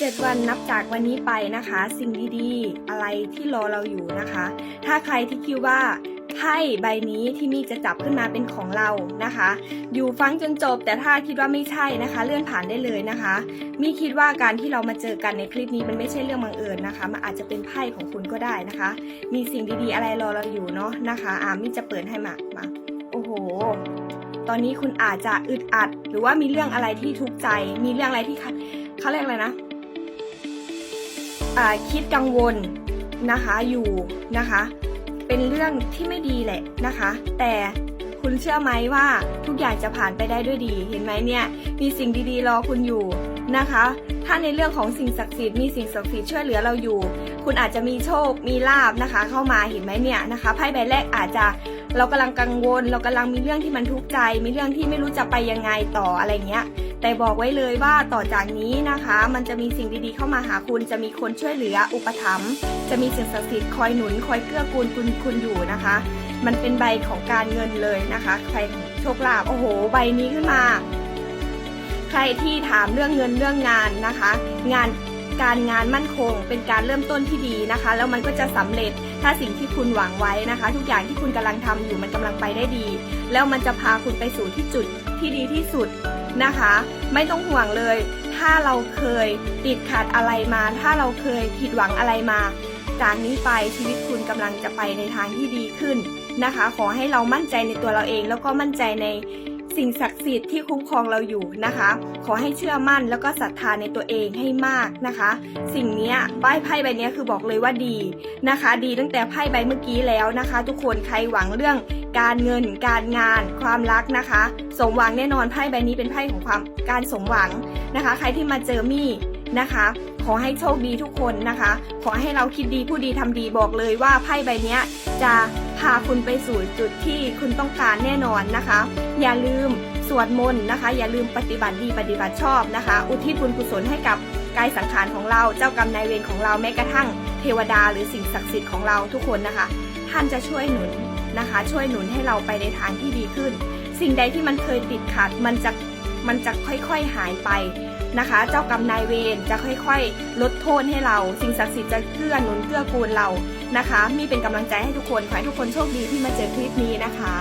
7 วันนับจากวันนี้ไปนะคะ สิ่งดีๆ อะไรที่รอเราอยู่นะคะ ถ้าใครที่คิดว่าไพ่ใบนี้ที่มี่จะจับขึ้นมาเป็นของเรานะคะ อยู่ฟังจนจบ แต่ถ้าคิดว่าไม่ใช่นะคะ เลื่อนผ่านได้เลยนะคะ มี่คิดว่าการที่เรามาเจอกันในคลิปนี้มันไม่ใช่เรื่องบังเอิญนะคะมันอาจจะเป็นไพ่ของคุณก็ได้นะคะ มีสิ่งดีๆอะไรรอเราอยู่เนาะนะคะอ่ามี่จะเปิดให้มามาโอ้โหตอนนี้คุณอาจจะอึดอัด หรือว่ามีเรื่องอะไรที่ทุกข์ใจ มีเรื่องอะไรที่เขาเรียกอะไรนะ คิดกังวลนะคะอยู่นะคะ เป็นเรื่องที่ไม่ดีแหละนะคะ แต่คุณเชื่อไหมว่าทุกอย่างจะผ่านไปได้ด้วยดี เห็นไหมเนี่ยมีสิ่งดีๆรอคุณอยู่นะคะ ถ้าในเรื่องของสิ่งศักดิ์สิทธิ์มีสิ่งศักดิ์สิทธิ์ช่วยเหลือเราอยู่ คุณอาจจะมีโชคมีลาบนะคะ เข้ามาเห็นไหมเนี่ยนะคะไพ่ใบแรกอาจจะเรากำลังกังวล เรากำลังมีเรื่องที่มันทุกข์ใจ มีเรื่องที่ไม่รู้จะไปยังไงต่ออะไรเงี้ย แต่บอกไว้เลยว่าต่อจากนี้นะคะ มันจะมีสิ่งดีๆเข้ามาหาคุณจะมีคนช่วยเหลืออุปถัมภ์จะมีสิ่งศักดิ์สิทธิ์คอยหนุนคอยเกื้อกูลคุณคุณอยู่นะคะ มันเป็นใบของการเงินเลยนะคะใครโชคลาภโอ้โห ใบนี้ขึ้นมา ใครที่ถามเรื่องเงินเรื่องงานนะคะ งาน การงานมั่นคง เป็นการเริ่มต้นที่ดีนะคะ แล้วมันก็จะสำเร็จถ้าสิ่งที่คุณหวังไว้นะคะ ทุกอย่างที่คุณกำลังทำอยู่มันกำลังไปได้ดี แล้วมันจะพาคุณไปสู่ที่จุดที่ดีที่สุดนะคะ ไม่ต้องห่วงเลย ถ้าเราเคยติดขัดอะไรมา ถ้าเราเคยผิดหวังอะไรมา จากนี้ไปชีวิตคุณกำลังจะไปในทางที่ดีขึ้นนะคะ ขอให้เรามั่นใจในตัวเราเอง แล้วก็มั่นใจใน สิ่งศักดิ์สิทธิ์ที่คุ้มครองเราอยู่นะคะ ขอให้เชื่อมั่นแล้วก็ศรัทธาในตัวเองให้มากนะคะ สิ่งนี้ใบไพ่ใบนี้คือบอกเลยว่าดีนะคะ ดีตั้งแต่ไพ่ใบเมื่อกี้แล้วนะคะ ทุกคนใครหวังเรื่องการเงินการงาน ความรักนะคะ สมหวังแน่นอนไพ่ใบนี้เป็นไพ่ของความการสมหวังนะคะ ใครที่มาเจอมี่นะคะ ขอให้โชคดีทุกคนนะคะ ขอให้เราคิดดีผู้ดีทำดีบอกเลยว่าไพ่ใบนี้จะ พาคุณไปสู่จุดที่คุณต้องการแน่นอนนะคะ อย่าลืมสวดมนต์นะคะ อย่าลืมปฏิบัติดีปฏิบัติชอบนะคะ อุทิศบุญกุศลให้กับกายสังขารของเราเจ้ากรรมนายเวรของเราแม้กระทั่งเทวดาหรือสิ่งศักดิ์สิทธิ์ของเราทุกคนนะคะ ท่านจะช่วยหนุนนะคะ ช่วยหนุนให้เราไปในทางที่ดีขึ้น สิ่งใดที่มันเคยติดขัดมันจะมันจะค่อยๆหายไปนะคะ เจ้ากรรมนายเวรจะค่อยๆ ลดโทษให้เรา สิ่งศักดิ์สิทธิ์จะเกื้อหนุนเกื้อกูลเรา นะคะ มีเป็นกำลังใจให้ทุกคนขอให้ทุกคนโชคดีที่มาเจอคลิปนี้นะคะ